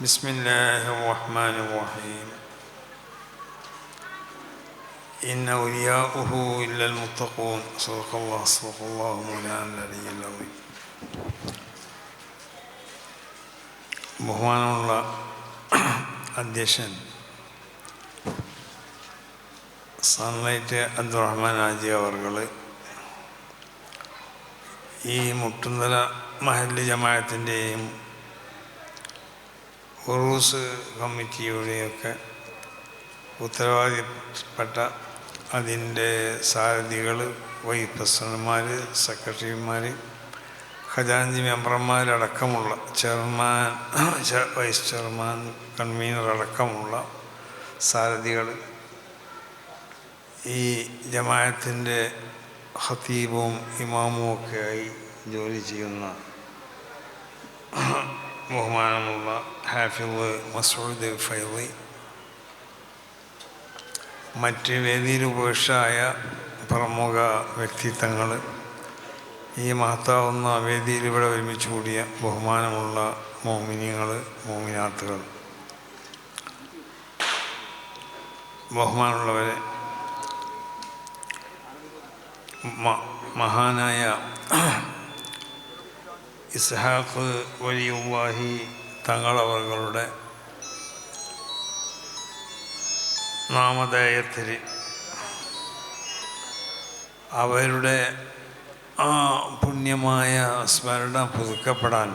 بسم الله الرحمن الرحيم إن أولياؤه إلا المتقون صدق الله صدق الله مولانا العلي العظيم ബഹുമാനമുള്ള അധ്യക്ഷൻ സൺലൈറ്റ് അബ്ദുറഹ്മാൻ ആജി അവർകൾ ഈ മുട്ടുന്തല മഹല്ല് ജമാഅത്തിൻ്റെയും ഉറൂസ് കമ്മിറ്റിയുടെയൊക്കെ ഉത്തരവാദിപ്പെട്ട അതിന്റെ സാരഥികൾ വൈസ് പ്രസിഡന്റ്മാർ സെക്രട്ടറിമാർ ഖജാൻജി മെമ്പർമാരടക്കമുള്ള ചെയർമാൻ വൈസ് ചെയർമാൻ കൺവീനർ അടക്കമുള്ള സാരഥികൾ ഈ ജമായത്തിന്റെ ഹത്തീബും ഇമാമും ഒക്കെയായി ജോലി ചെയ്യുന്ന ബഹുമാനമുള്ള ഹാഫിൾ മസൂദ് ഫൈലി മറ്റ് വേദിയിൽ ഉപേക്ഷായ പ്രമുഖ വ്യക്തിത്വങ്ങൾ ഈ മഹത്താവുന്ന വേദിയിൽ ഇവിടെ ഒരുമിച്ച് കൂടിയ ബഹുമാനമുള്ള മോമിനിയങ്ങൾ മോമിനാത്തുകൾ. ബഹുമാനമുള്ളവരെ മഹാനായ ഇസ്ഹാഖ് വലിയുവാഹി തങ്ങളവകളുടെ നാമധേയത്തിൽ അവരുടെ ആ പുണ്യമായ സ്മരണ പുതുക്കപ്പെടാൻ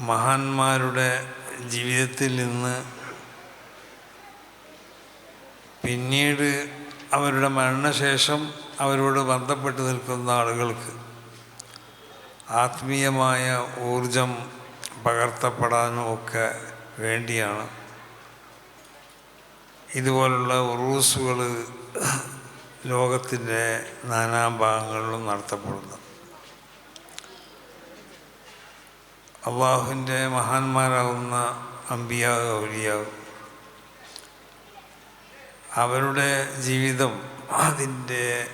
മഹാന്മാരുടെ ജീവിതത്തിൽ നിന്ന് പിന്നീട് അവരുടെ മരണശേഷം അവരോട് ബന്ധപ്പെട്ട് നിൽക്കുന്ന ആളുകൾക്ക് ആത്മീയമായ ഊർജം പകർത്തപ്പെടാനും ഒക്കെ വേണ്ടിയാണ്. ഇതുപോലുള്ള ഉറൂസുകൾ ലോകത്തിന്റെ നാനാഭാഗങ്ങളിലും നടത്തപ്പെടുന്നത്. അള്ളാഹുവിന്റെ മഹാന്മാരാകുന്ന അമ്പിയാവ് ഔലിയാവ് അവരുടെ ജീവിതം അതിന്റെ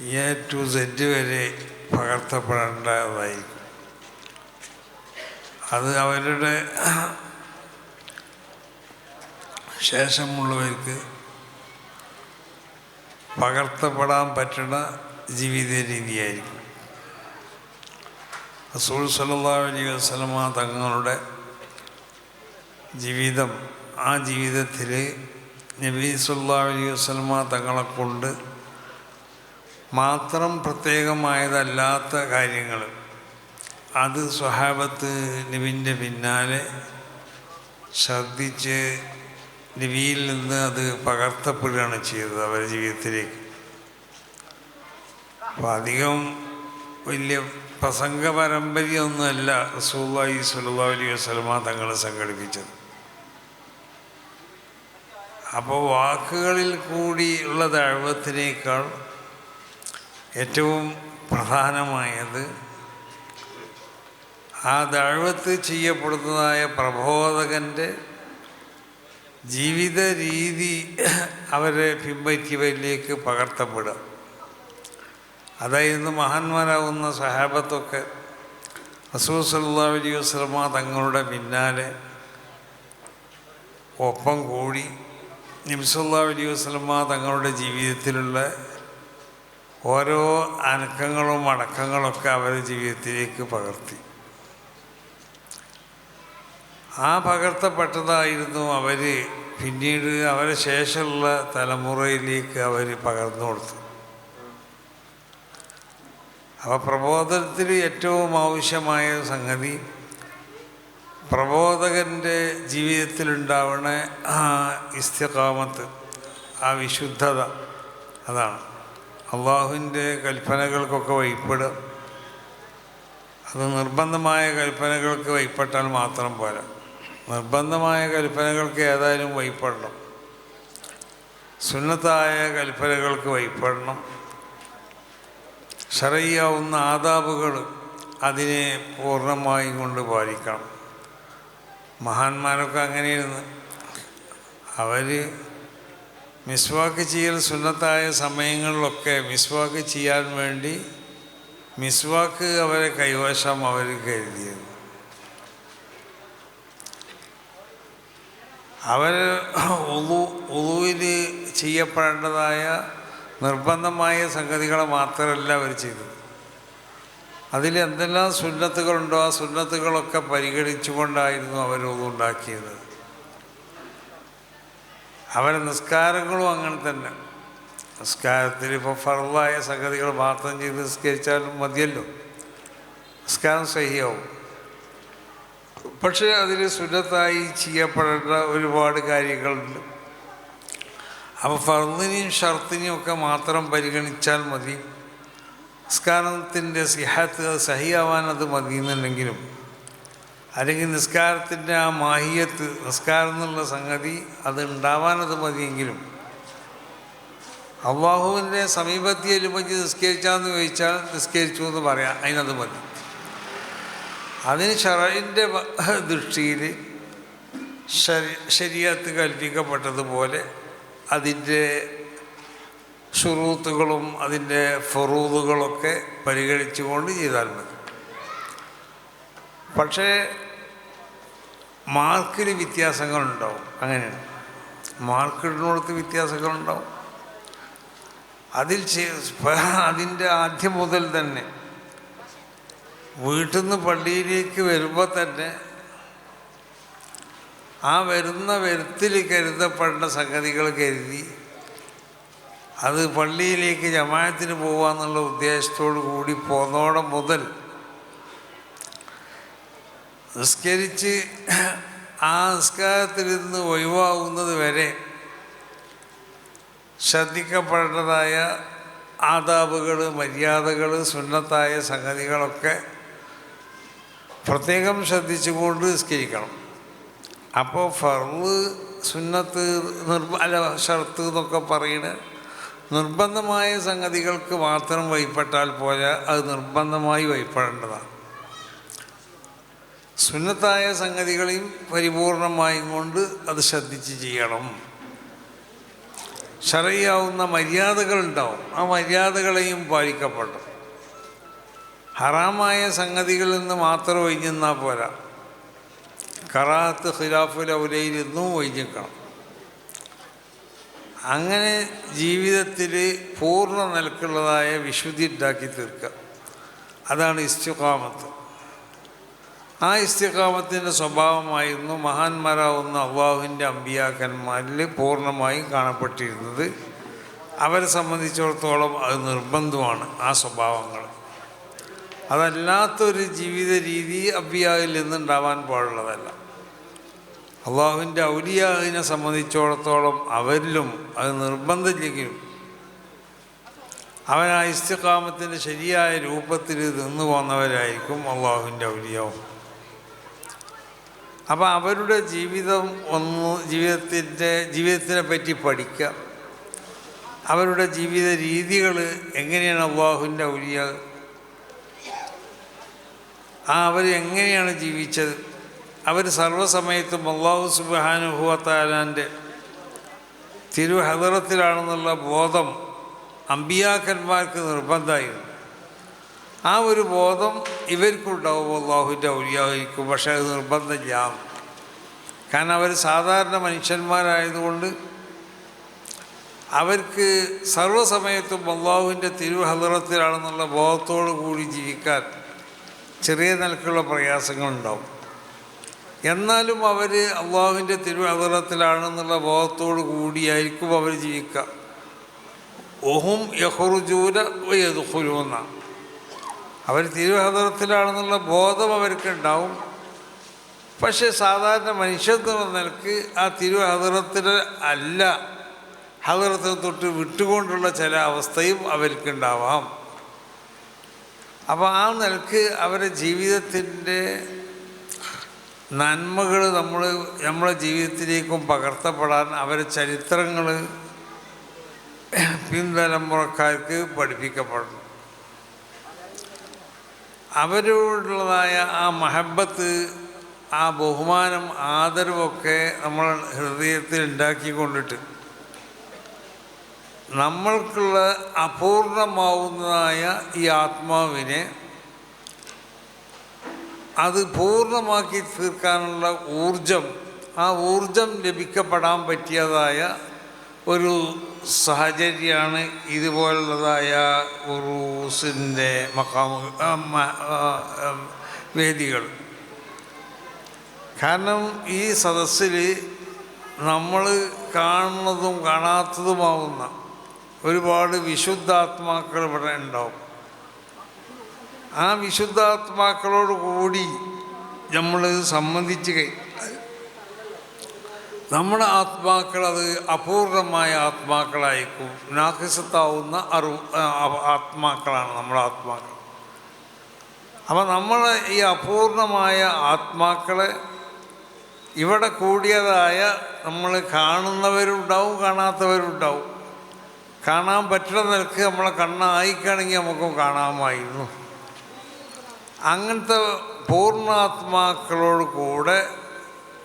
എ ടു സെഡ് വരെ പകർത്തപ്പെടേണ്ടതായിരിക്കും. അത് അവരുടെ ശേഷമുള്ളവർക്ക് പകർത്തപ്പെടാൻ പറ്റുന്ന ജീവിത രീതിയായിരിക്കും. റസൂൽ സല്ലാ അലൈഹി വസ്ലമ തങ്ങളുടെ ജീവിതം ആ ജീവിതത്തിൽ നബി അലി അലൈഹി വസ്ലമ തങ്ങളെ കൊണ്ട് മാത്രം പ്രത്യേകമായതല്ലാത്ത കാര്യങ്ങൾ. അത് സ്വഹാബത്ത് നബിന്റെ പിന്നാലെ ശ്രദ്ധിച്ച് നബിയിൽ നിന്ന് അത് പകർത്തപ്പെടുകയാണ് ചെയ്തത് അവരുടെ ജീവിതത്തിലേക്ക്. അപ്പം അധികം വലിയ പ്രസംഗ പരമ്പരയൊന്നുമല്ല റസൂല്ലായി സുല്ലാ അലൈഹി വസ്ലമ തങ്ങൾ സംഘടിപ്പിച്ചത്. അപ്പോൾ വാക്കുകളിൽ കൂടിയുള്ള ദൈവത്തിനേക്കാൾ ഏറ്റവും പ്രധാനമായത് ആ ദഴവത്ത് ചെയ്യപ്പെടുന്നതായ പ്രബോധകന്റെ ജീവിത രീതി അവരെ പിൻപറ്റിയവരിലേക്ക് പകർത്തപ്പെടുക. അതായിരുന്നു മഹാന്മാരാകുന്ന സഹാബത്തൊക്കെ റസൂൽ സല്ലാ അലൈഹി വസ്ലമ തങ്ങളുടെ പിന്നാലെ ഒപ്പം കൂടി നബിസല്ലാ അലൈഹി വസ്ലമ തങ്ങളുടെ ജീവിതത്തിലുള്ള ഓരോ അനക്കങ്ങളും അടക്കങ്ങളൊക്കെ അവരുടെ ജീവിതത്തിലേക്ക് പകർത്തി. ആ പകർത്തപ്പെട്ടതായിരുന്നു അവർ പിന്നീട് അവരെ ശേഷമുള്ള തലമുറയിലേക്ക് അവർ പകർന്നു കൊടുത്തു അപ്പോൾ പ്രബോധനത്തിൽ ഏറ്റവും ആവശ്യമായ സംഗതി പ്രബോധകന്റെ ജീവിതത്തിലുണ്ടാവണ ആ ഇസ്തികാമത്ത് ആ വിശുദ്ധത അതാണ്. അള്ളാഹുവിന്റെ കൽപ്പനകൾക്കൊക്കെ വഴിപ്പെടും. അത് നിർബന്ധമായ കൽപ്പനകൾക്ക് വൈപ്പെട്ടാൽ മാത്രം പോരാ. നിർബന്ധമായ കൽപ്പനകൾക്ക് ഏതായാലും വൈപ്പെടണം സുന്നത്തായ കൽപ്പനകൾക്ക് വൈപ്പെടണം ഷറയ്യാവുന്ന ആദാബുകൾ അതിനെ പൂർണമായും കൊണ്ട് പാലിക്കണം. മഹാന്മാരൊക്കെ അങ്ങനെയായിരുന്നു. അവർ മിസ്വാക്ക് ചെയ്യൽ സുന്നത്തായ സമയങ്ങളിലൊക്കെ മിസ്വാക്ക് ചെയ്യാൻ വേണ്ടി മിസ്വാക്ക് അവരെ കൈവശം അവർ കരുതിയത്. അവർ ഉളു ഉളുവിൽ ചെയ്യപ്പെടേണ്ടതായ നിർബന്ധമായ സംഗതികളെ മാത്രമല്ല അവർ ചെയ്തത്. അതിൽ എന്തെല്ലാം സുന്നത്തുകളുണ്ടോ ആ സുന്നത്തുകളൊക്കെ പരിഗണിച്ചുകൊണ്ടായിരുന്നു അവർ ഉണ്ടാക്കിയത് അവരെ നിസ്കാരങ്ങളും അങ്ങനെ തന്നെ. നിസ്കാരത്തിൽ ഇപ്പോൾ ഫറവായ സംഗതികൾ മാത്രം ചെയ്ത് നിസ്കരിച്ചാലും മതിയല്ലോ. നിസ്കാരം സഹിയാവും. പക്ഷേ അതിൽ സുന്നത്തായി ചെയ്യപ്പെടേണ്ട ഒരുപാട് കാര്യങ്ങളുണ്ട്. അപ്പോൾ ഫർദിനെയും ഷർത്തിനെയും ഒക്കെ മാത്രം പരിഗണിച്ചാൽ മതി. നിസ്കാരത്തിന്റെ സിഹാത്ത് സഹിയാവാൻ അത് മതി എന്നുണ്ടെങ്കിലും അല്ലെങ്കിൽ നിസ്കാരത്തിന്റെ ആ മാഹിയത്ത് നിസ്കാരം എന്നുള്ള സംഗതി അത് ഉണ്ടാവാനത് മതിയെങ്കിലും അള്ളാഹുവിന്റെ സമീപത്തിൽ എലുമഞ്ച് നിസ്കരിച്ചാന്ന് ചോദിച്ചാൽ നിസ്കരിച്ചു എന്ന് പറയാം അതിനത് മതി. അതിന് ഷറൈന്റെ ദൃഷ്ടിയിൽ ശരി ശരിയത്ത് കൽപ്പിക്കപ്പെട്ടതുപോലെ അതിന്റെ ഷുറൂത്തുകളും അതിന്റെ ഫറൂദുകളൊക്കെ പരിഗണിച്ചുകൊണ്ട് ചെയ്താൽ മതി. പക്ഷേ മാർക്കിൽ വ്യത്യാസങ്ങളുണ്ടാവും. അങ്ങനെയാണ്. മാർക്കിടുന്നിടത്ത് വ്യത്യാസങ്ങളുണ്ടാവും. അതിൽ അതിന്റെ ആദ്യം മുതൽ തന്നെ വീട്ടിൽ നിന്ന് പള്ളിയിലേക്ക് വരുമ്പോൾ തന്നെ ആ വരുന്ന വരുത്തിൽ കരുതപ്പെടേണ്ട സംഗതികൾ കരുതി അത് പള്ളിയിലേക്ക് ജമായത്തിന് പോകാമെന്നുള്ള ഉദ്ദേശത്തോടു കൂടി പോന്നോടം മുതൽ നിസ്കരിച്ച് ആ നിസ്കാരത്തിൽ നിന്ന് ഒഴിവാകുന്നത് വരെ ശ്രദ്ധിക്കപ്പെടേണ്ടതായ ആദാബുകൾ മര്യാദകൾ സുന്നത്തായ സംഗതികളൊക്കെ പ്രത്യേകം ശ്രദ്ധിച്ചുകൊണ്ട് നിസ്കരിക്കണം. അപ്പോൾ ഫർവ് സുന്നത്ത് നിർബ അല്ല ഷർത്ത് എന്നൊക്കെ പറയുന്ന നിർബന്ധമായ സംഗതികൾക്ക് മാത്രം വൈപ്പെട്ടാൽ പോരാ അത് നിർബന്ധമായി വൈപ്പെടേണ്ടതാണ് സുന്നത്തായ സംഗതികളെയും പരിപൂർണമായും കൊണ്ട് അത് ശ്രദ്ധിച്ച് ചെയ്യണം. ഷറയാവുന്ന മര്യാദകളുണ്ടാവും ആ മര്യാദകളെയും പാലിക്കപ്പെട്ടു ഹറാമായ സംഗതികളിൽ നിന്ന് മാത്രം ഒഴിഞ്ഞെന്നാൽ പോരാ. കറാത്ത് ഖിലാഫുൽ ഔലയിൽ ഒഴിഞ്ഞിക്കണം. അങ്ങനെ ജീവിതത്തിൽ പൂർണ നിലക്കുള്ളതായ വിശുദ്ധി ഉണ്ടാക്കി തീർക്കുക. അതാണ് ഇസ്തിഖാമത്ത്. ആ ഇസ്തിഖാമത്തിന്റെ സ്വഭാവമായിരുന്നു മഹാന്മാരാവുന്ന അള്ളാഹുവിന്റെ അമ്പിയാക്കന്മാരിൽ പൂർണമായും കാണപ്പെട്ടിരുന്നത്. അവരെ സംബന്ധിച്ചിടത്തോളം അത് നിർബന്ധമാണ് ആ സ്വഭാവങ്ങൾ. അതല്ലാത്തൊരു ജീവിത രീതി അബിയാവിൽ നിന്നുണ്ടാവാൻ പാടുള്ളതല്ല. അള്ളാഹുവിന്റെ ഔലിയാഹിനെ സംബന്ധിച്ചിടത്തോളം അവരിലും അത് നിർബന്ധമില്ലെങ്കിലും അവൻ ആ ഇസ്തിഖാമത്തിന്റെ ശരിയായ രൂപത്തിൽ നിന്നു പോന്നവരായിരിക്കും അള്ളാഹുവിന്റെ ഔലിയാവും. അപ്പോൾ അവരുടെ ജീവിതം ഒന്ന് ജീവിതത്തിന്റെ ജീവിതത്തിനെ പറ്റി പഠിക്കുക. അവരുടെ ജീവിത രീതികൾ എങ്ങനെയാണ് അള്ളാഹുവിന്റെ ഔലിയ? ആ അവർ എങ്ങനെയാണ് ജീവിച്ചത്? അവർ സർവസമയത്തും അള്ളാഹു സുബാനുഭവത്താലാന്റെ തിരുഹദറത്തിലാണെന്നുള്ള ബോധം അമ്പിയാക്കന്മാർക്ക് നിർബന്ധമായിരുന്നു. ആ ഒരു ബോധം ഇവർക്കുണ്ടാവും അള്ളാഹുവിന്റെ ഔലിയായിരിക്കും പക്ഷേ അത് നിർബന്ധമില്ല. കാരണം അവർ സാധാരണ മനുഷ്യന്മാരായതുകൊണ്ട് അവർക്ക് സർവസമയത്തും അള്ളാഹുവിന്റെ തിരുഹദറത്തിലാണെന്നുള്ള ബോധത്തോടു കൂടി ജീവിക്കാൻ ചെറിയ നിലക്കുള്ള പ്രയാസങ്ങളുണ്ടാവും. എന്നാലും അവർ അള്ളാഹുവിന്റെ തിരുവതറത്തിലാണെന്നുള്ള ബോധത്തോടു കൂടിയായിരിക്കും അവർ ജീവിക്കുക. ഒഹും യഹുർജൂര യദുഹുലൂന്ന അവർ തിരുവനന്തപുരത്തിലാണെന്നുള്ള ബോധം അവർക്കുണ്ടാവും. പക്ഷേ സാധാരണ മനുഷ്യത്വ നിലയ്ക്ക് ആ തിരുവഹദറത്തിൽ അല്ല ഹദറത്തിൽ തൊട്ട് വിട്ടുകൊണ്ടുള്ള ചില അവസ്ഥയും അവർക്കുണ്ടാവാം. അപ്പോൾ ആ നിലയ്ക്ക് അവരുടെ ജീവിതത്തിന്റെ നന്മകൾ നമ്മൾ നമ്മളെ ജീവിതത്തിലേക്കും പകർത്തപ്പെടാൻ അവരെ ചരിത്രങ്ങൾ പിൻതലമുറക്കാർക്ക് പഠിപ്പിക്കപ്പെടണം അവരോടുള്ളതായ ആ മഹബത്ത് ആ ബഹുമാനം ആദരവൊക്കെ നമ്മൾ ഹൃദയത്തിൽ ഉണ്ടാക്കിക്കൊണ്ടിട്ട് നമ്മൾക്കുള്ള അപൂർണമാവുന്നതായ ഈ ആത്മാവിനെ അത് പൂർണമാക്കി തീർക്കാനുള്ള ഊർജം ആ ഊർജം ലഭിക്കപ്പെടാൻ പറ്റിയതായ ഒരു സാഹചര്യമാണ് ഇതുപോലുള്ളതായ ഉറൂസിന്റെ മക്കാമ വേദികൾ. കാരണം ഈ സദസ്സിൽ നമ്മൾ കാണുന്നതും കാണാത്തതുമാവുന്ന ഒരുപാട് വിശുദ്ധാത്മാക്കൾ ഇവിടെ ഉണ്ടാവും. ആ വിശുദ്ധാത്മാക്കളോട് കൂടി നമ്മൾ സംബന്ധിച്ച് കഴി നമ്മുടെ ആത്മാക്കൾ അത് അപൂർണമായ ആത്മാക്കളായിരിക്കും. നാക്കിസത്താവുന്ന അറു ആത്മാക്കളാണ് നമ്മുടെ ആത്മാക്കൾ. അപ്പം നമ്മൾ ഈ അപൂർണമായ ആത്മാക്കളെ ഇവിടെ കൂടിയതായ നമ്മൾ കാണുന്നവരുണ്ടാവും കാണാത്തവരുണ്ടാവും. കാണാൻ പറ്റുന്ന നിലയ്ക്ക് നമ്മളെ കണ്ണായിക്കാണെങ്കിൽ നമുക്ക് കാണാമായിരുന്നു. അങ്ങനത്തെ പൂർണാത്മാക്കളോട് കൂടെ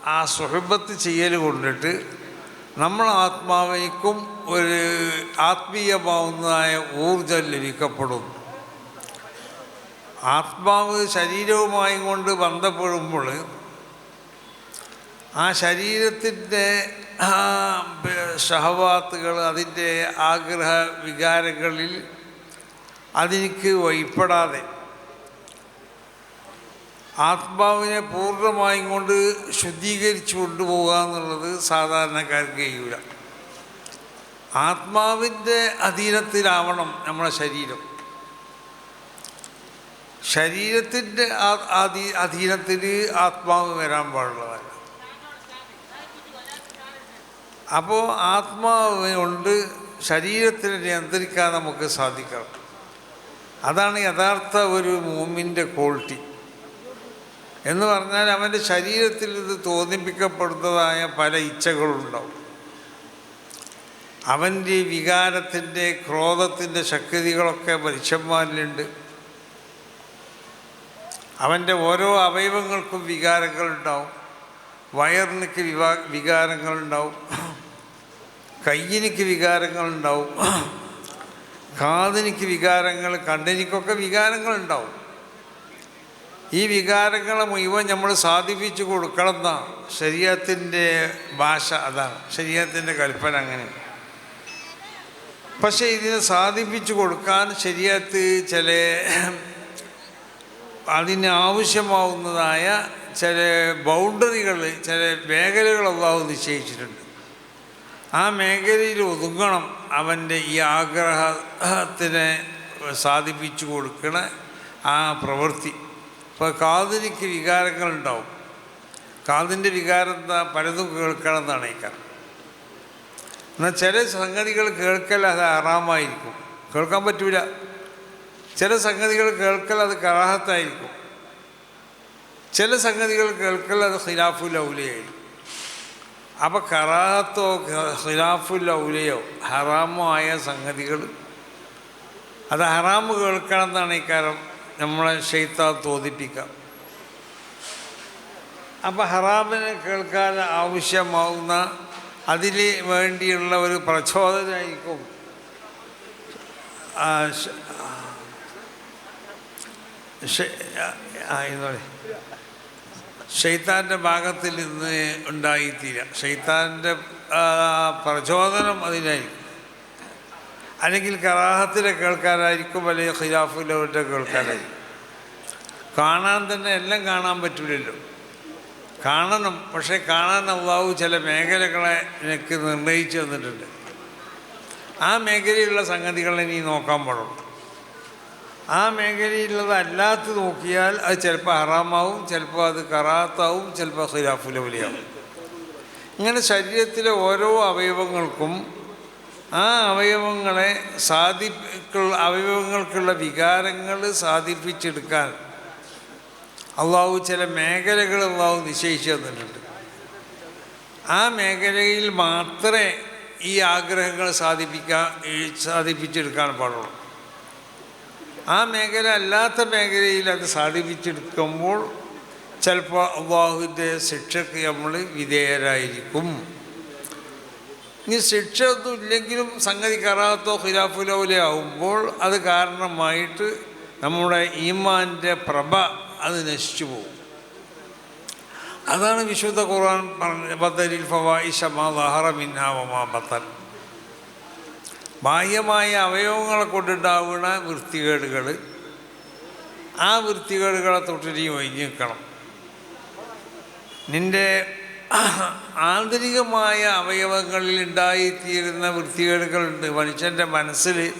ആ സുഹബത്ത് ചെയ്യൽ കൊണ്ടിട്ട് നമ്മൾ ആത്മാവിക്കും ഒരു ആത്മീയമാവുന്നതായ ഊർജം ലഭിക്കപ്പെടും. ആത്മാവ് ശരീരവുമായി കൊണ്ട് ബന്ധപ്പെടുമ്പോൾ ആ ശരീരത്തിന്റെ ഷഹവാത്തുകൾ അതിന്റെ ആഗ്രഹ വികാരങ്ങളിൽ അതിനിക്ക് വഴിപ്പെടാതെ ആത്മാവിനെ പൂർണമായും കൊണ്ട് ശുദ്ധീകരിച്ചു കൊണ്ടുപോകുക എന്നുള്ളത് സാധാരണക്കാർക്ക് കഴിയൂല. ആത്മാവിന്റെ അധീനത്തിലാവണം നമ്മുടെ ശരീരം. ശരീരത്തിന്റെ അധീനത്തിൽ ആത്മാവ് വരാൻ പാടുള്ളതല്ല. അപ്പോൾ ആത്മാവ് കൊണ്ട് ശരീരത്തിനെ നിയന്ത്രിക്കാൻ നമുക്ക് സാധിക്കണം. അതാണ് യഥാർത്ഥ ഒരു മൂമിന്റെ ക്വാളിറ്റി. എന്ന് പറഞ്ഞാൽ അവന്റെ ശരീരത്തിൽ ഇത് തോന്നിപ്പിക്കപ്പെടുന്നതായ പല ഇച്ഛകളുണ്ടാവും. അവന്റെ വികാരത്തിന്റെ ക്രോധത്തിന്റെ ശക്തികളൊക്കെ മനുഷ്യന്മാരിലുണ്ട്. അവന്റെ ഓരോ അവയവങ്ങൾക്കും വികാരങ്ങളുണ്ടാവും. വയറിനക്ക് വിവാ വികാരങ്ങളുണ്ടാവും. കയ്യിനിക്ക് വികാരങ്ങളുണ്ടാവും. കാതിനിക്ക് വികാരങ്ങൾ കണ്ണിനിക്കൊക്കെ വികാരങ്ങളുണ്ടാവും. ഈ വികാരങ്ങളെ മുഴുവൻ നമ്മൾ സാധിപ്പിച്ചു കൊടുക്കണം എന്നാ ശരീരത്തിന്റെ ഭാഷ അതാണ് ശരീരത്തിന്റെ കൽപ്പന അങ്ങനെ. പക്ഷേ ഇതിനെ സാധിപ്പിച്ചു കൊടുക്കാൻ ശരീരത്ത് ചില അതിന് ആവശ്യമാവുന്നതായ ചില ബൗണ്ടറികൾ ചില മേഖലകൾ അള്ളാഹു നിശ്ചയിച്ചിട്ടുണ്ട്. ആ മേഖലയിൽ ഒതുങ്ങണം അവന്റെ ഈ ആഗ്രഹത്തിനെ സാധിപ്പിച്ചു കൊടുക്കണ ആ പ്രവൃത്തി. ഇപ്പോൾ കാതിനിക്ക് വികാരങ്ങളുണ്ടാവും. കാതിന്റെ വികാരം പലതും കേൾക്കണം എന്നാണ് എന്നാൽ ചില സംഗതികൾ കേൾക്കൽ അത് ആറാമായിരിക്കും. കേൾക്കാൻ പറ്റൂല. ചില സംഗതികൾ കേൾക്കൽ അത് കറാഹത്തായിരിക്കും. ചില സംഗതികൾ കേൾക്കൽ അത് ഖിലാഫുൽ ഔലിയായിരിക്കും. അപ്പോൾ കറാഹത്തോ ഖിലാഫുൽ ഔലിയോ ഹറാമോ ആയ സംഗതികൾ അത് ഹറാമ് കേൾക്കണം എന്നാണ് കാര്യം നമ്മളെ ഷെയ്ത്താ തോതിപ്പിക്കാം അപ്പം ഹറാമിനെ കേൾക്കാൻ ആവശ്യമാവുന്ന അതിന് വേണ്ടിയുള്ള ഒരു പ്രചോദനമായിരിക്കും ഷെയ്ത്താന്റെ ഭാഗത്തിൽ നിന്ന് ഉണ്ടായിത്തീരാം. ഷെയ്ത്താന്റെ പ്രചോദനം അതിനായിരിക്കും. അല്ലെങ്കിൽ കറാഹത്തിലെ കേൾക്കാനായിരിക്കും അല്ലെങ്കിൽ ഖിലാഫുല്ലവരുടെ കേൾക്കാനായിരിക്കും. കാണാൻ തന്നെ എല്ലാം കാണാൻ പറ്റില്ലല്ലോ കാണണം പക്ഷേ കാണാൻ അള്ളാഹു ചില മേഖലകളെ എനിക്ക് നിർണയിച്ചു തന്നിട്ടുണ്ട്. ആ മേഖലയിലുള്ള സംഗതികളെ നീ നോക്കാൻ പാടുള്ളൂ ആ മേഖലയിലുള്ളതല്ലാത്ത നോക്കിയാൽ അത് ചിലപ്പോൾ ഹറാമാവും ചിലപ്പോൾ അത് കറാത്താവും ചിലപ്പോൾ ഖിലാഫുലവലിയാവും ഇങ്ങനെ ശരീരത്തിലെ ഓരോ അവയവങ്ങൾക്കും ആ അവയവങ്ങളെ സാധിക്കുള്ള അവയവങ്ങൾക്കുള്ള വികാരങ്ങൾ സാധിപ്പിച്ചെടുക്കാൻ അള്ളാഹു ചില മേഖലകൾ അള്ളാഹു നിശ്ചയിച്ചു തന്നിട്ടുണ്ട്. ആ മേഖലയിൽ മാത്രമേ ഈ ആഗ്രഹങ്ങൾ സാധിപ്പിക്കാൻ സാധിപ്പിച്ചെടുക്കാൻ പാടുള്ളൂ. ആ മേഖല അല്ലാത്ത മേഖലയിൽ അത് സാധിപ്പിച്ചെടുക്കുമ്പോൾ ചിലപ്പോൾ അള്ളാഹുവിന്റെ ശിക്ഷയ്ക്ക് നമ്മൾ വിധേയരായിരിക്കും. ഇനി ശിക്ഷ ഒന്നും ഇല്ലെങ്കിലും സംഗതി കറാത്തോ ഖിലാഫുലോലെ ആവുമ്പോൾ അത് കാരണമായിട്ട് നമ്മുടെ ഈമാന്റെ പ്രഭ അത് നശിച്ചു പോകും. അതാണ് വിശുദ്ധ ഖുർആൻ പറഞ്ഞ ബദലിൽ ഫവായിഷ മാ ദഹറ മിന്നാവമാ വമാ ബത്തൻ. ബാഹ്യമായ അവയവങ്ങളെ കൊണ്ടുണ്ടാവുന്ന വൃത്തികേടുകൾ ആ വൃത്തികേടുകളെ തൊട്ടിരി നീ ഒഴിഞ്ഞു നിൽക്കണം നിന്റെ ആന്തരികമായ അവയവങ്ങളിൽ ഉണ്ടായിത്തീരുന്ന വൃത്തികേടുകളുണ്ട്. മനുഷ്യന്റെ മനസ്സിൽ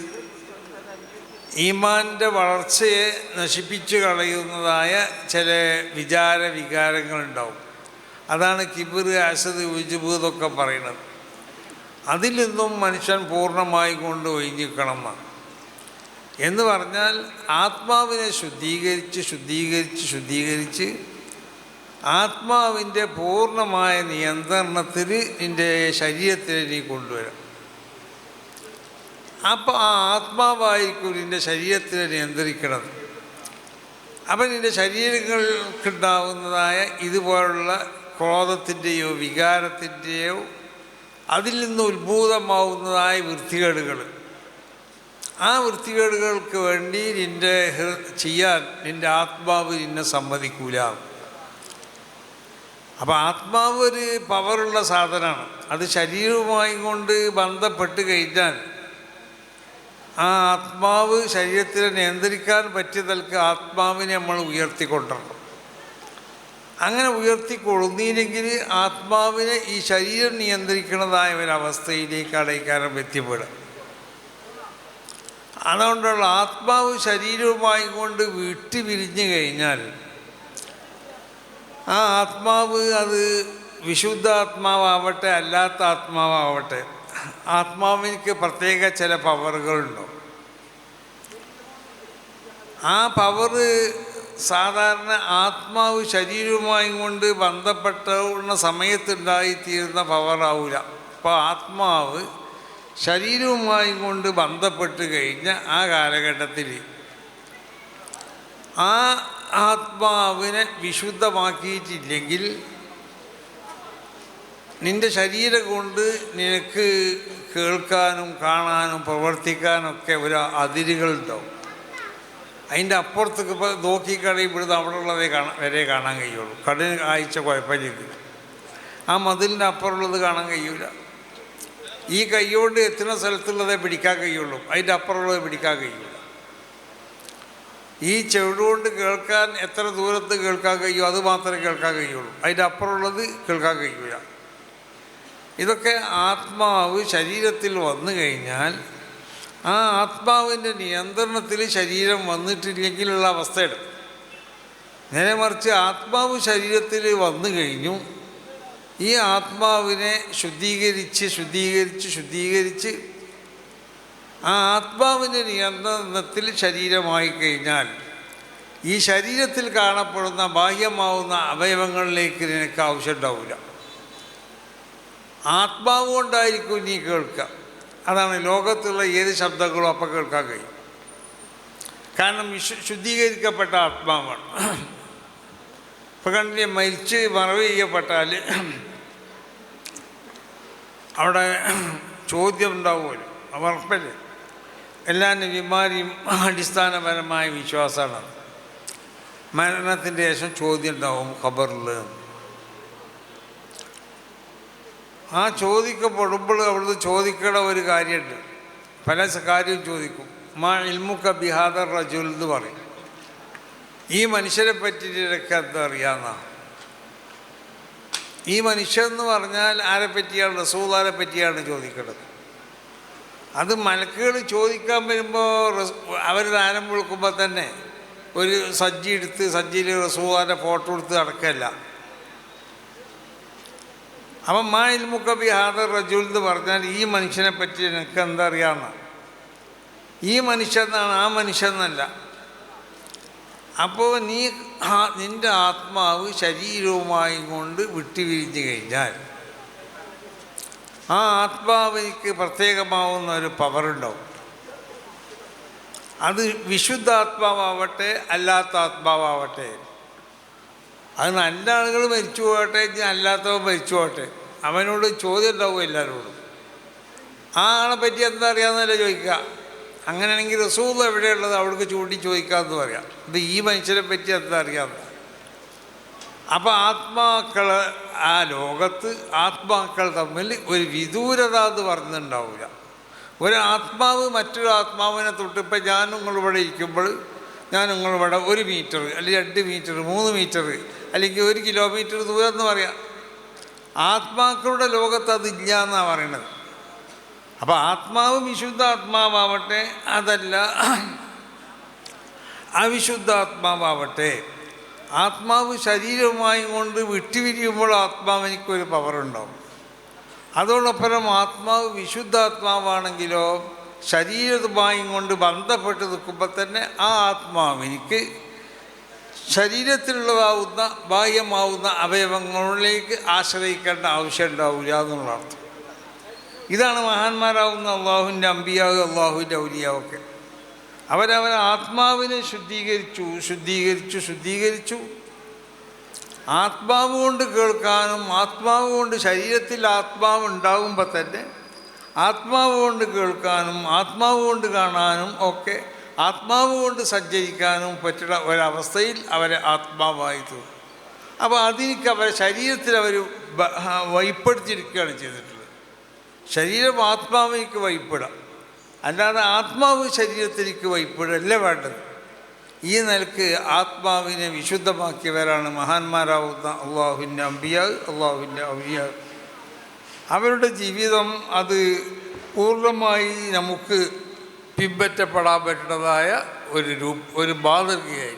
ഈമാന്റെ വളർച്ചയെ നശിപ്പിച്ചു കളയുന്നതായ ചില വിചാര വികാരങ്ങളുണ്ടാവും. അതാണ് കിബിർ അശത് എന്നൊക്കെ പറയുന്നത്. അതിൽ നിന്നും മനുഷ്യൻ പൂർണമായി കൊണ്ട് ഒഴിഞ്ഞിക്കണം എന്ന് പറഞ്ഞാൽ ആത്മാവിനെ ശുദ്ധീകരിച്ച് ശുദ്ധീകരിച്ച് ശുദ്ധീകരിച്ച് ആത്മാവിന്റെ പൂർണമായ നിയന്ത്രണത്തിൽ നിന്റെ ശരീരത്തിലേക്ക് കൊണ്ടുവരാം. അപ്പോൾ ആ ആത്മാവായിരിക്കും നിന്റെ ശരീരത്തിനെ നിയന്ത്രിക്കണത് അപ്പം നിന്റെ ശരീരങ്ങൾക്കുണ്ടാവുന്നതായ ഇതുപോലുള്ള ക്രോധത്തിന്റെയോ വികാരത്തിന്റെയോ അതിൽ നിന്ന് ഉത്ഭൂതമാവുന്നതായ വൃത്തികേടുകൾ. ആ വൃത്തികേടുകൾക്ക് വേണ്ടി നിന്റെ ചെയ്യാൻ നിന്റെ ആത്മാവ് നിന്നെ സമ്മതിക്കൂല. അപ്പോൾ ആത്മാവ് ഒരു പവറുള്ള സാധനമാണ്. അത് ശരീരവുമായി കൊണ്ട് ബന്ധപ്പെട്ട് കഴിഞ്ഞാൽ ആ ആത്മാവ് ശരീരത്തിനെ നിയന്ത്രിക്കാൻ പറ്റിയതൽക്ക് ആത്മാവിനെ നമ്മൾ ഉയർത്തിക്കൊണ്ടിരണം അങ്ങനെ ഉയർത്തിക്കൊള്ളുന്നില്ലെങ്കിൽ ആത്മാവിനെ ഈ ശരീരം നിയന്ത്രിക്കുന്നതായ ഒരു അവസ്ഥയിലേക്ക് അടയ്ക്കാനും എത്തിപ്പെടുക അതുകൊണ്ടുള്ള ആത്മാവ് ശരീരവുമായി കൊണ്ട് വിട്ടുപിരിഞ്ഞു കഴിഞ്ഞാൽ ആ ആത്മാവ് അത് വിശുദ്ധ ആത്മാവട്ടെ അല്ലാത്ത ആത്മാവട്ടെ ആത്മാവിനിക്ക് പ്രത്യേക ചില പവറുകളുണ്ടോ? ആ പവറ് സാധാരണ ആത്മാവ് ശരീരവുമായി കൊണ്ട് ബന്ധപ്പെട്ട സമയത്തുണ്ടായിത്തീരുന്ന പവറാവില്ല അപ്പോൾ ആത്മാവ് ശരീരവുമായി കൊണ്ട് ബന്ധപ്പെട്ട് കഴിഞ്ഞ ആ കാലഘട്ടത്തിൽ ആ ആത്മാവിനെ വിശുദ്ധമാക്കിയിട്ടില്ലെങ്കിൽ നിന്റെ ശരീരം കൊണ്ട് നിനക്ക് കേൾക്കാനും കാണാനും പ്രവർത്തിക്കാനൊക്കെ ഒരു അതിരുകളുണ്ടാവും. അതിന്റെ അപ്പുറത്തേക്ക് ഇപ്പോൾ നോക്കിക്കടയിൽ ഇവിടുന്ന് അവിടെ ഉള്ളതേ കാണാൻ വരെ കാണാൻ കഴിയുള്ളൂ. കടന് കാഴ്ച കുഴപ്പമില്ല ആ മതിലിന്റെ അപ്പുറമുള്ളത് കാണാൻ കഴിയൂല. ഈ കൈകൊണ്ട് എത്തുന്ന സ്ഥലത്തുള്ളതേ പിടിക്കാൻ കഴിയുള്ളൂ. അതിന്റെ അപ്പുറമുള്ളത് പിടിക്കാൻ കഴിയൂല. ഈ ചെവിടുകൊണ്ട് കേൾക്കാൻ എത്ര ദൂരത്ത് കേൾക്കാൻ കഴിയുമോ അത് മാത്രമേ കേൾക്കാൻ കഴിയുള്ളൂ. അതിന്റെ അപ്പുറമുള്ളത് കേൾക്കാൻ കഴിയൂല. ഇതൊക്കെ ആത്മാവ് ശരീരത്തിൽ വന്നു കഴിഞ്ഞാൽ ആ ആത്മാവിന്റെ നിയന്ത്രണത്തിൽ ശരീരം വന്നിട്ടില്ലെങ്കിലുള്ള അവസ്ഥയുടെ നേരെ മറിച്ച് ആത്മാവ് ശരീരത്തിൽ വന്നു കഴിഞ്ഞു ഈ ആത്മാവിനെ ശുദ്ധീകരിച്ച് ശുദ്ധീകരിച്ച് ശുദ്ധീകരിച്ച് ആ ആത്മാവിന്റെ നിയന്ത്രണത്തിൽ ശരീരമായി കഴിഞ്ഞാൽ ഈ ശരീരത്തിൽ കാണപ്പെടുന്ന ബാഹ്യമാവുന്ന അവയവങ്ങളിലേക്ക് നിനക്ക് ആവശ്യം ഉണ്ടാവില്ല ആത്മാവ് കൊണ്ടായിരിക്കും നീ കേൾക്കുക. അതാണ് ലോകത്തുള്ള ഏത് ശബ്ദങ്ങളും അപ്പം കേൾക്കാൻ കഴിയും. കാരണം വിശു ശുദ്ധീകരിക്കപ്പെട്ട ആത്മാവാണ്. ഇപ്പം കണ്ടില്ലേ മരിച്ച് മറവ് ചെയ്യപ്പെട്ടാൽ അവിടെ ചോദ്യം ഉണ്ടാവുമല്ലോ. അത് ഉറപ്പല്ലേ? എല്ലാ നബിമാരെയും അടിസ്ഥാനപരമായ വിശ്വാസമാണ്. മരണത്തിന്റെ ശേഷം ചോദ്യം ഉണ്ടാവും ഖബറിൽ ആ ചോദിക്കപ്പെടുമ്പോൾ അവിടുന്ന് ചോദിക്കേണ്ട ഒരു കാര്യമുണ്ട്. പല കാര്യം ചോദിക്കും. മാ ഇൽമുക്ക ബിഹാദർ റജുൽ എന്ന് പറയും. ഈ മനുഷ്യരെ പറ്റിയിട്ടൊക്കെ നിനക്ക് എന്താ അറിയാമെന്നാണ് ഈ മനുഷ്യൻ എന്ന് പറഞ്ഞാൽ ആരെ പറ്റിയാണ്? റസൂദാരെ പറ്റിയാണ് ചോദിക്കേണ്ടത്? അത് മലക്കുകൾ ചോദിക്കാൻ വരുമ്പോൾ അവർ ദാനം കൊടുക്കുമ്പോൾ തന്നെ ഒരു സജ്ജി എടുത്ത് സജ്ജിയിൽ റസൂഖാന്റെ ഫോട്ടോ എടുത്ത് അടക്കല്ല അപ്പം മായിൽ മുക്കബി ഹാദർ റജുൽ എന്ന് പറഞ്ഞാൽ ഈ മനുഷ്യനെ പറ്റി എനിക്ക് എന്താ അറിയാമെന്ന ഈ എന്നാണ് ആ മനുഷ്യൻ എന്നല്ല അപ്പോൾ നീ നിന്റെ ആത്മാവ് ശരീരവുമായി കൊണ്ട് വിട്ടുപിരിഞ്ഞു കഴിഞ്ഞാൽ ആ ആത്മാവിക്ക് പ്രത്യേകമാവുന്ന ഒരു പവറുണ്ടാവും അത് വിശുദ്ധ ആത്മാവട്ടെ അല്ലാത്ത ആത്മാവട്ടെ അത് നല്ല ആളുകൾ മരിച്ചു പോകട്ടെ ഇനി അല്ലാത്തവൻ മരിച്ചു പോകട്ടെ. അവനോട് ചോദ്യം ഉണ്ടാവും എല്ലാവരോടും. ആ ആളെ പറ്റി എന്താ അറിയാമെന്നല്ല ചോദിക്കുക. അങ്ങനെയാണെങ്കിൽ റസൂൾ എവിടെയുള്ളത്? അവൾക്ക് ചൂണ്ടി ചോദിക്കാമെന്ന് പറയാം. ഇത് ഈ മനുഷ്യനെ പറ്റി എന്താ അറിയാമെന്ന് അപ്പോൾ ആത്മാക്കൾ ആ ലോകത്ത് ആത്മാക്കൾ തമ്മിൽ ഒരു വിദൂരത എന്ന് പറഞ്ഞിട്ടുണ്ടാവില്ല ഒരു ആത്മാവ് മറ്റൊരു ആത്മാവിനെ തൊട്ട് ഇപ്പം ഞാൻ നിങ്ങളിവിടെ ഇരിക്കുമ്പോൾ ഞാൻ നിങ്ങളിവിടെ ഒരു മീറ്റർ അല്ലെങ്കിൽ രണ്ട് മീറ്റർ മൂന്ന് മീറ്റർ അല്ലെങ്കിൽ ഒരു കിലോമീറ്റർ ദൂരം എന്ന് പറയാം. ആത്മാക്കളുടെ ലോകത്ത് അതില്ല എന്നാണ് പറയണത്. അപ്പോൾ ആത്മാവ് വിശുദ്ധ ആത്മാവട്ടെ അതല്ല അവിശുദ്ധാത്മാവട്ടെ ആത്മാവ് ശരീരവുമായി കൊണ്ട് വിട്ടുപിരിയുമ്പോൾ ആത്മാവിനിക്കൊരു പവറുണ്ടാവും. അതോടൊപ്പം ആത്മാവ് വിശുദ്ധാത്മാവാണെങ്കിലോ ശരീരവുമായി കൊണ്ട് ബന്ധപ്പെട്ട് നിൽക്കുമ്പോൾ തന്നെ ആ ആത്മാവിനിക്ക് ശരീരത്തിലുള്ളതാവുന്ന ബാഹ്യമാവുന്ന അവയവങ്ങളിലേക്ക് ആശ്രയിക്കേണ്ട ആവശ്യം ഉണ്ടാവില്ല എന്നുള്ള അർത്ഥം. ഇതാണ് മഹാന്മാരാവുന്ന അള്ളാഹുവിന്റെ അമ്പിയാവ് അള്ളാഹുവിന്റെ ഔലിയാവൊക്കെ. അവരവരെ ആത്മാവിനെ ശുദ്ധീകരിച്ചു ശുദ്ധീകരിച്ചു ശുദ്ധീകരിച്ചു. ആത്മാവ് കൊണ്ട് കേൾക്കാനും ആത്മാവ് കൊണ്ട് ശരീരത്തിൽ ആത്മാവ് ഉണ്ടാകുമ്പോൾ തന്നെ ആത്മാവ് കൊണ്ട് കേൾക്കാനും ആത്മാവ് കൊണ്ട് കാണാനും ഒക്കെ ആത്മാവ് കൊണ്ട് സഞ്ചരിക്കാനും പറ്റുന്ന ഒരവസ്ഥയിൽ അവരെ ആത്മാവായി തോന്നും. അപ്പോൾ അതിനിക്ക് അവരെ ശരീരത്തിൽ അവർ വൈപ്പെടുത്തിയിരിക്കുകയാണ് ചെയ്തിട്ടുള്ളത്. ശരീരം ആത്മാവിലേക്ക് വൈപ്പിടാം അല്ലാതെ ആത്മാവ് ശരീരത്തിലേക്ക് ഇപ്പോഴല്ല വേണ്ടത്? ഈ നിലയ്ക്ക് ആത്മാവിനെ വിശുദ്ധമാക്കിയവരാണ് മഹാന്മാരാവുന്ന അള്ളാഹുവിന്റെ അമ്പിയാവ് അള്ളാഹുവിന്റെ ഔലിയാവ് അവരുടെ ജീവിതം അത് പൂർണമായി നമുക്ക് പിൻപറ്റപ്പെടാൻ പറ്റുന്നതായ ഒരു രൂപ ഒരു മാതൃകയായി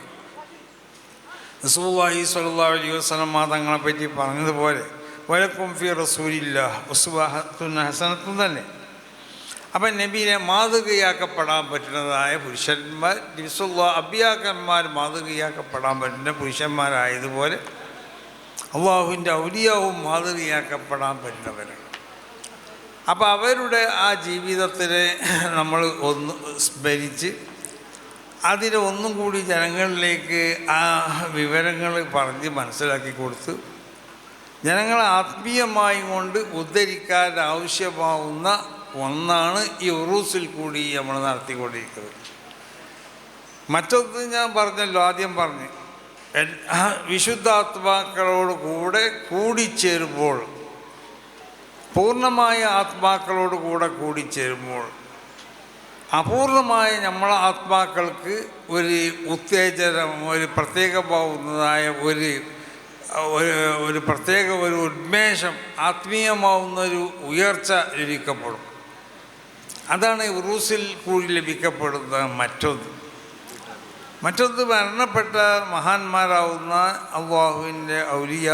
റസൂല്ലാഹി സ്വല്ലല്ലാഹു അലൈഹി വസ്ലം തങ്ങളെ പറ്റി പറഞ്ഞതുപോലെ വലക്കും ഫി റസൂലില്ല ഹസനത്തും തന്നെ. അപ്പം നബീനെ മാതൃകയാക്കപ്പെടാൻ പറ്റുന്നതായ പുരുഷന്മാർ ദിവസമുള്ള അബ്യാക്കന്മാർ മാതൃകയാക്കപ്പെടാൻ പറ്റുന്ന പുരുഷന്മാരായതുപോലെ അള്ളാഹുവിന്റെ ഔലിയാവും മാതൃകയാക്കപ്പെടാൻ പറ്റുന്നവരാണ്. അപ്പോൾ അവരുടെ ആ ജീവിതത്തിനെ നമ്മൾ ഒന്ന് സ്മരിച്ച് അതിനെ ഒന്നും കൂടി ജനങ്ങളിലേക്ക് ആ വിവരങ്ങൾ പറഞ്ഞ് മനസ്സിലാക്കി കൊടുത്ത് ജനങ്ങളെ ആത്മീയമായി കൊണ്ട് ഉദ്ധരിക്കാൻ ആവശ്യമാവുന്ന ഒന്നാണ് ഈ ഉറൂസിൽ കൂടി നമ്മൾ നടത്തിക്കൊണ്ടിരിക്കുന്നത്. മറ്റൊന്ന് ഞാൻ പറഞ്ഞല്ലോ ആദ്യം പറഞ്ഞു. വിശുദ്ധാത്മാക്കളോട് കൂടെ കൂടിച്ചേരുമ്പോൾ പൂർണമായ ആത്മാക്കളോട് കൂടെ കൂടിച്ചേരുമ്പോൾ അപൂർണമായ നമ്മളെ ആത്മാക്കൾക്ക് ഒരു ഉത്തേജനം ഒരു പ്രത്യേകമാവുന്നതായ ഒരു ഒരു പ്രത്യേക ഒരു ഉന്മേഷം ആത്മീയമാവുന്ന ഒരു ഉയർച്ച ലഭിക്കപ്പെടും. അതാണ് ഉറൂസിൽ കൂടി ലഭിക്കപ്പെടുന്ന മറ്റൊന്ന്. മറ്റൊന്ന് മരണപ്പെട്ട മഹാന്മാരാവുന്ന അള്ളാഹുവിന്റെ ഔലിയ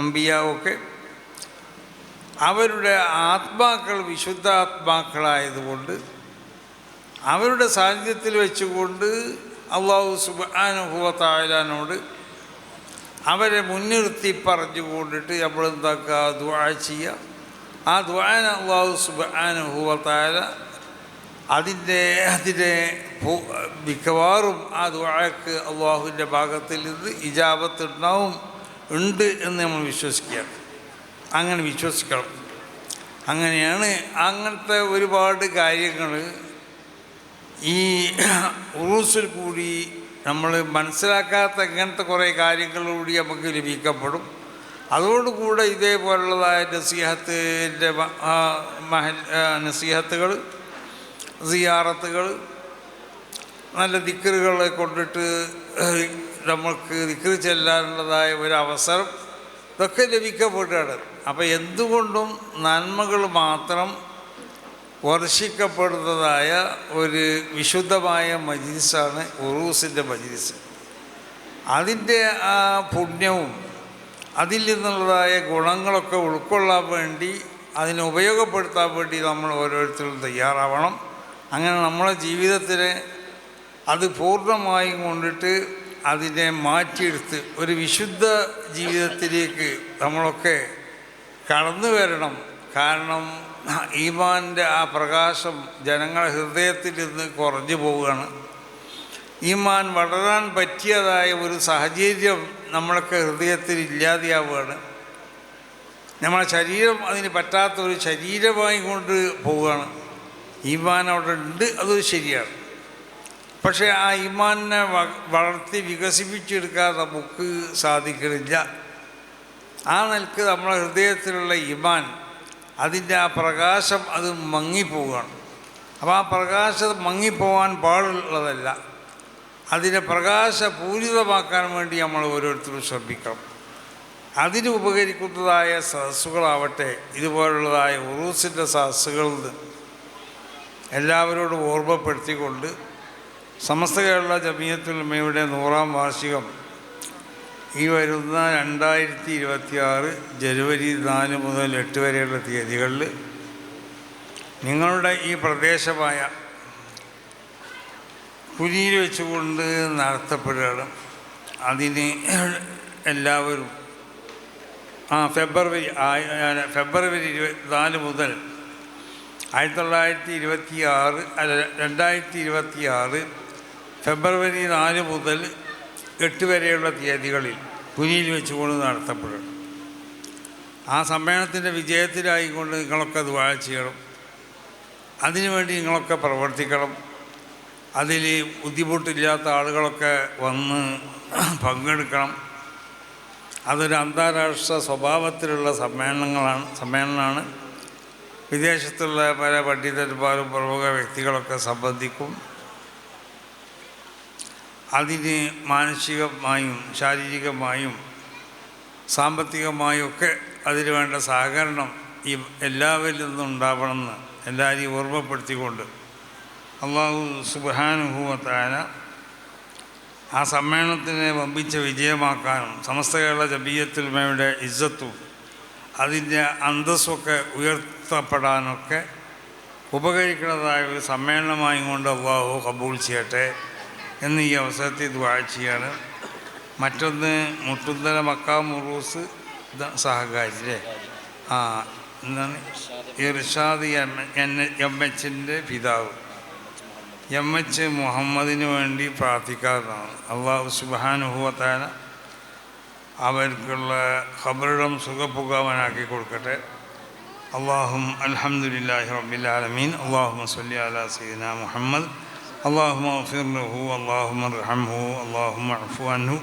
അമ്പിയാവൊക്കെ അവരുടെ ആത്മാക്കൾ വിശുദ്ധ ആത്മാക്കളായതുകൊണ്ട് അവരുടെ സാന്നിധ്യത്തിൽ വെച്ചുകൊണ്ട് അള്ളാഹു സുബാനുഭവത്തായാലോട് അവരെ മുൻനിർത്തി പറഞ്ഞു കൊണ്ടിട്ട് നമ്മൾ എന്താക്കുക ദുആ ചെയ്യുക. ആ ദ്വാന അള്ളാഹു സുബാനുഭവത്തായ അതിന്റെ അതിനെ മിക്കവാറും ആ ദുആക്ക് അള്ളാഹുവിന്റെ ഭാഗത്തിൽ നിന്ന് ഇജാബത്ത് ഉണ്ടാവും ഉണ്ട് എന്ന് നമ്മൾ വിശ്വസിക്കുക. അങ്ങനെ വിശ്വസിക്കണം. അങ്ങനെയാണ് അങ്ങനത്തെ ഒരുപാട് കാര്യങ്ങൾ ഈ ഉറൂസിൽ കൂടി നമ്മൾ മനസ്സിലാക്കാത്ത ഇങ്ങനത്തെ കുറേ കാര്യങ്ങൾ നമുക്ക് ലഭിക്കപ്പെടും. അതോടുകൂടെ ഇതേപോലുള്ളതായ നസീഹത്തിന്റെ മഹ നസീഹത്തുകൾ സിയാറത്തുകൾ നല്ല ദിക്കറുകളെ കൊണ്ടിട്ട് നമുക്ക് ദിക്കറ് ചെല്ലാനുള്ളതായ ഒരു അവസരം ഇതൊക്കെ ലഭിക്കപ്പെടുകയാണ് അപ്പോൾ എന്തുകൊണ്ടും നന്മകൾ മാത്രം വർഷിക്കപ്പെടുന്നതായ ഒരു വിശുദ്ധമായ മജ്ലിസാണ് ഉറൂസിന്റെ മജ്ലിസ്. അതിന്റെ ആ പുണ്യവും അതിൽ നിന്നുള്ളതായ ഗുണങ്ങളൊക്കെ ഉൾക്കൊള്ളാൻ വേണ്ടി അതിനെ ഉപയോഗപ്പെടുത്താൻ വേണ്ടി നമ്മൾ ഓരോരുത്തരും തയ്യാറാവണം. അങ്ങനെ നമ്മളെ ജീവിതത്തിൽ അത് പൂർണമായും കൊണ്ടിട്ട് അതിനെ മാറ്റിയെടുത്ത് ഒരു വിശുദ്ധ ജീവിതത്തിലേക്ക് നമ്മളൊക്കെ കടന്നു വരണം. കാരണം ഈമാന്റെ ആ പ്രകാശം ജനങ്ങളുടെ ഹൃദയത്തിൽ നിന്ന് കുറഞ്ഞു പോവുകയാണ്. ഈമാൻ വളരാൻ പറ്റിയതായ ഒരു സാഹചര്യം നമ്മളൊക്കെ ഹൃദയത്തിൽ ഇല്ലാതെയാവുകയാണ്. നമ്മളെ ശരീരം അതിന് പറ്റാത്ത ഒരു ശരീരമായി കൊണ്ട് പോവുകയാണ്. ഈമാൻ അവിടെ ഉണ്ട് അത് ശരിയാണ്. പക്ഷേ ആ ഈമാനിനെ വളർത്തി വികസിപ്പിച്ചെടുക്കാൻ നമുക്ക് സാധിക്കുന്നില്ല ആ നിലയ്ക്ക് നമ്മളെ ഹൃദയത്തിലുള്ള ഈമാൻ അതിന്റെ ആ പ്രകാശം അത് മങ്ങിപ്പോവുകയാണ്. അപ്പോൾ ആ പ്രകാശം മങ്ങിപ്പോവാൻ പാടുള്ളതല്ല. അതിനെ പ്രകാശപൂരിതമാക്കാൻ വേണ്ടി നമ്മൾ ഓരോരുത്തരും ശ്രമിക്കണം. അതിന് ഉപകരിക്കുന്നതായ സദസ്സുകളാവട്ടെ ഇതുപോലുള്ളതായ ഉറൂസിന്റെ സദസ്സുകളിൽ നിന്ന് എല്ലാവരോടും ഓർമ്മപ്പെടുത്തിക്കൊണ്ട് സമസ്ത കേരള ജമീയത്തുൽമയുടെ നൂറാം വാർഷികം ഈ വരുന്ന രണ്ടായിരത്തി ഇരുപത്തിയാറ് ജനുവരി നാല് മുതൽ എട്ട് വരെയുള്ള തീയതികളിൽ നിങ്ങളുടെ ഈ പ്രദേശമായ കുരിയിൽ വെച്ചുകൊണ്ട് നടത്തപ്പെടുകയാണ്. അതിന് എല്ലാവരും ആ ഫെബ്രുവരി ഫെബ്രുവരി ഫെബ്രുവരി ഇരുപത്തിനാല് മുതൽ ആയിരത്തി തൊള്ളായിരത്തി ഇരുപത്തി ആറ് അല്ല രണ്ടായിരത്തി ഇരുപത്തി ആറ് ഫെബ്രുവരി നാല് മുതൽ എട്ട് വരെയുള്ള തീയതികളിൽ പുനിയിൽ വെച്ചുകൊണ്ട് നടത്തപ്പെടും ആ സമ്മേളനത്തിന്റെ വിജയത്തിലായിക്കൊണ്ട് നിങ്ങളൊക്കെ വാഴ ചെയ്യണം അതിനുവേണ്ടി നിങ്ങളൊക്കെ പ്രവർത്തിക്കണം. അതിൽ ബുദ്ധിമുട്ടില്ലാത്ത ആളുകളൊക്കെ വന്ന് പങ്കെടുക്കണം. അതൊരു അന്താരാഷ്ട്ര സ്വഭാവത്തിലുള്ള സമ്മേളനങ്ങളാണ് സമ്മേളനമാണ്. വിദേശത്തുള്ള പല പണ്ഡിതന്മാരും പ്രമുഖ വ്യക്തികളൊക്കെ സംബന്ധിക്കും അതിന് മാനസികമായും ശാരീരികമായും സാമ്പത്തികമായും ഒക്കെ അതിന് വേണ്ട സഹകരണം ഈ എല്ലാവരിൽ നിന്നും ഉണ്ടാവണമെന്ന് എല്ലാവരെയും ഓർമ്മപ്പെടുത്തിക്കൊണ്ട് അള്ളാഹു സുബാനുഭൂവത്തായ ആ സമ്മേളനത്തിനെ വമ്പിച്ച വിജയമാക്കാനും സമസ്ത കേരള ജബീയത്തുൽമയുടെ ഇജ്ജത്തും അതിന്റെ അന്തസ്സൊക്കെ ഉയർത്തപ്പെടാനൊക്കെ ഉപകരിക്കുന്നതായ ഒരു സമ്മേളനമായി കൊണ്ട് അള്ളാഹു കബൂൾ ചെയ്യട്ടെ എന്ന് ഈ അവസരത്തിൽ ചെയ്യാണ്. മറ്റൊന്ന് മുട്ടുന്തല മക്ക മുറൂസ് സഹകാരി അല്ലേ ആ എന്താണ്? ഇർഷാദ് എം എം എച്ചിന്റെ പിതാവ്. എം എച്ച് മുഹമ്മദിന് വേണ്ടി പ്രാർത്ഥിക്കാവുന്നതാണ് അള്ളാഹു സുബാനുഭവത്താന അവർക്കുള്ള ഖബറിടം സുഖപുകാവനാക്കി കൊടുക്കട്ടെ. اللهم الحمد لله رب العالمين. اللهم صل على سيدنا محمد. اللهم اغفر له اللهم ارحمه اللهم اعف عنه.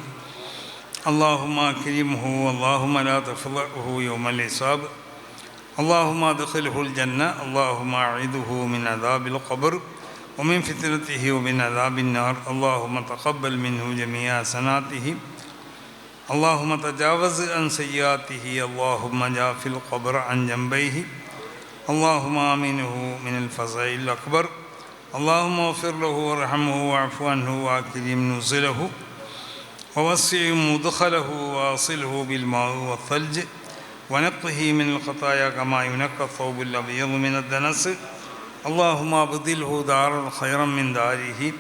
اللهم اكرمه اللهم لا تفضحه يوم الحساب. اللهم ادخله الجنة اللهم اعذه من عذاب القبر ومن فتنته ومن عذاب النار. اللهم تقبل منه جميع سناته اللهم تجاوز عن سيئاته. اللهم جاف القبر عن جنبيه. اللهم آمنه من الفزع الأكبر. اللهم اغفر له وارحمه واعف عنه واكرم نزله ووسع مدخله وأصله بالماء والثلج. ونقه من الخطايا كما ينقى الثوب الأبيض من الدنس. اللهم أبدله دارا خيرا من داره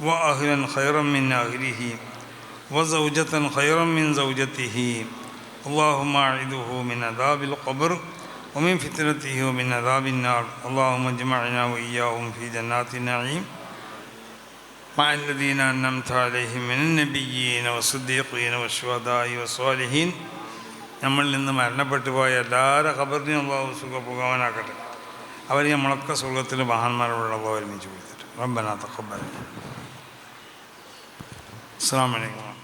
وأهلا خيرا من اهله وزوجة خيرا من زوجته اللهم اعذه من عذاب القبر ومن فتنته ومن عذاب النار اللهم اجمعنا واياهم في جنات النعيم مع الذين أنعمت عليهم من النبيين والصديقين والشهداء والصالحين നമ്മളിൽ നിന്ന് മരണപ്പെട്ടു പോയ എല്ലാവരുടെ ഖബറിനെയും അള്ളാഹു സുഖപുഖവാനാക്കട്ടെ അവർ നമ്മളൊക്കെ സുഖത്തിൽ മഹാന്മാരോടുള്ള ഒരുമിച്ച് കൊടുത്തിട്ട് റബ്ബന തഖബ്ബൽ അസ്സാം വലൈക്കും